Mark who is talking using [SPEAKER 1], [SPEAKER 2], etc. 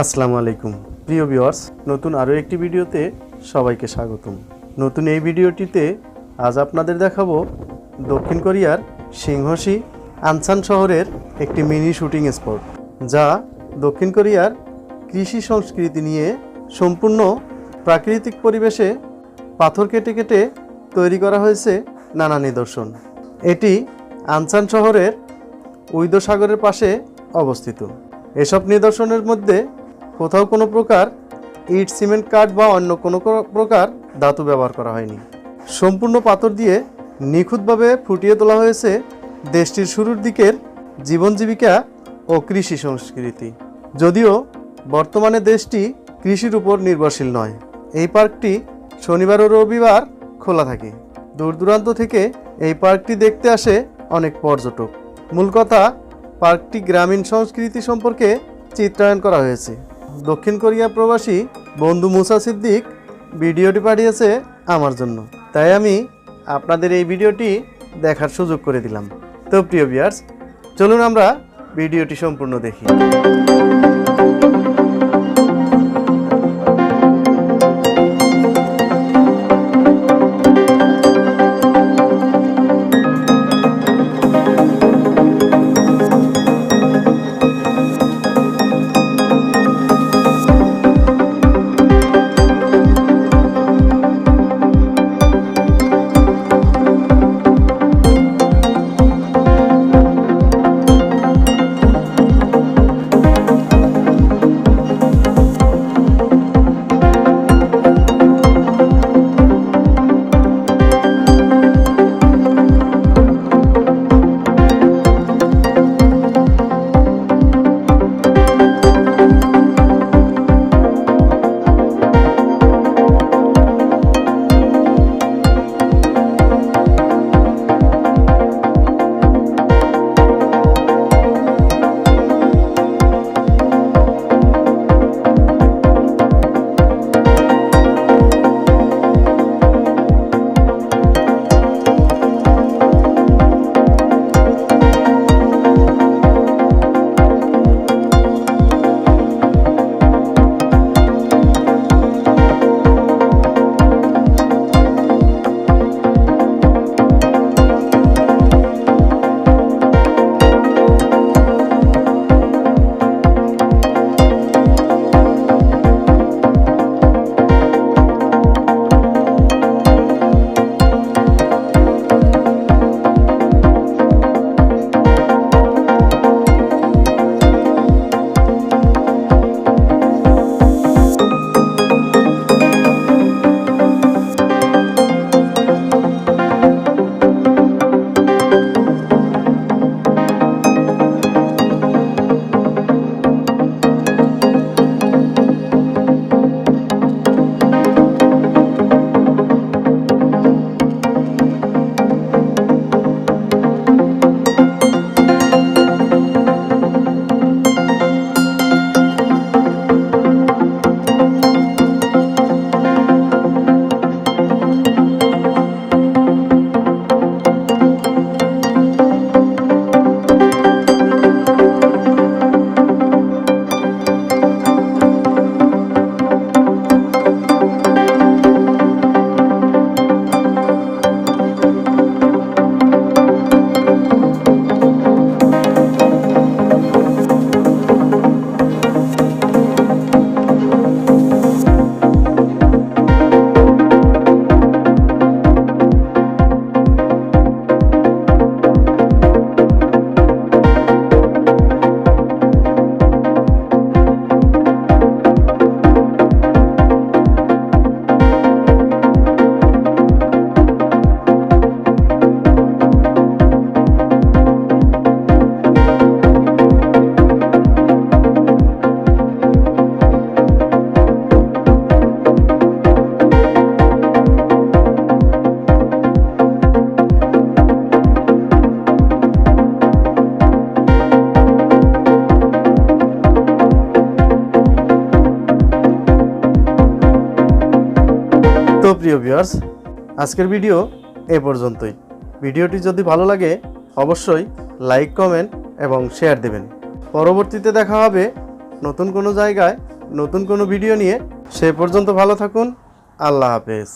[SPEAKER 1] আসসালামু আলাইকুম। প্রিয় ভিউয়ার্স, নতুন আরও একটি ভিডিওতে সবাইকে স্বাগতম। নতুন এই ভিডিওটিতে আজ আপনাদের দেখাবো দক্ষিণ কোরিয়ার সিংহসি আনসান শহরের একটি মিনি শুটিং স্পট, যা দক্ষিণ কোরিয়ার কৃষি সংস্কৃতি নিয়ে সম্পূর্ণ প্রাকৃতিক পরিবেশে পাথর কেটে কেটে তৈরি করা হয়েছে নানা নিদর্শন। এটি আনসান শহরের উইদ সাগরের পাশে অবস্থিত। এসব নিদর্শনের মধ্যে কোথাও কোনো প্রকার ইট, সিমেন্ট, কাঠ বা অন্য কোনো প্রকার ধাতু ব্যবহার করা হয়নি। সম্পূর্ণ পাথর দিয়ে নিখুঁতভাবে ফুটিয়ে তোলা হয়েছে দেশটির শুরুর দিকের জীবন জীবিকা ও কৃষি সংস্কৃতি। যদিও বর্তমানে দেশটি কৃষির উপর নির্ভরশীল নয়। এই পার্কটি শনিবার ও রবিবার খোলা থাকে। দূর দূরান্ত থেকে এই পার্কটি দেখতে আসে অনেক পর্যটক। মূল কথা, পার্কটি গ্রামীণ সংস্কৃতি সম্পর্কে চিত্রায়ন করা হয়েছে। দক্ষিণ কোরিয়া প্রবাসী বন্ধু মুসা সিদ্দিক ভিডিওটি পাঠিয়েছে আমার জন্য। তাই আমি আপনাদের এই ভিডিওটি দেখার সুযোগ করে দিলাম। তো প্রিয় বিয়ার্স চলুন আমরা ভিডিওটি সম্পূর্ণ দেখি। তো প্রিয় ভিউয়ার্স, আজকের ভিডিও এ পর্যন্তই। ভিডিওটি যদি ভালো লাগে, অবশ্যই লাইক, কমেন্ট এবং শেয়ার দেবেন। পরবর্তীতে দেখা হবে নতুন কোনো জায়গায়, নতুন কোনো ভিডিও নিয়ে। সে পর্যন্ত ভালো থাকুন। আল্লাহ হাফেজ।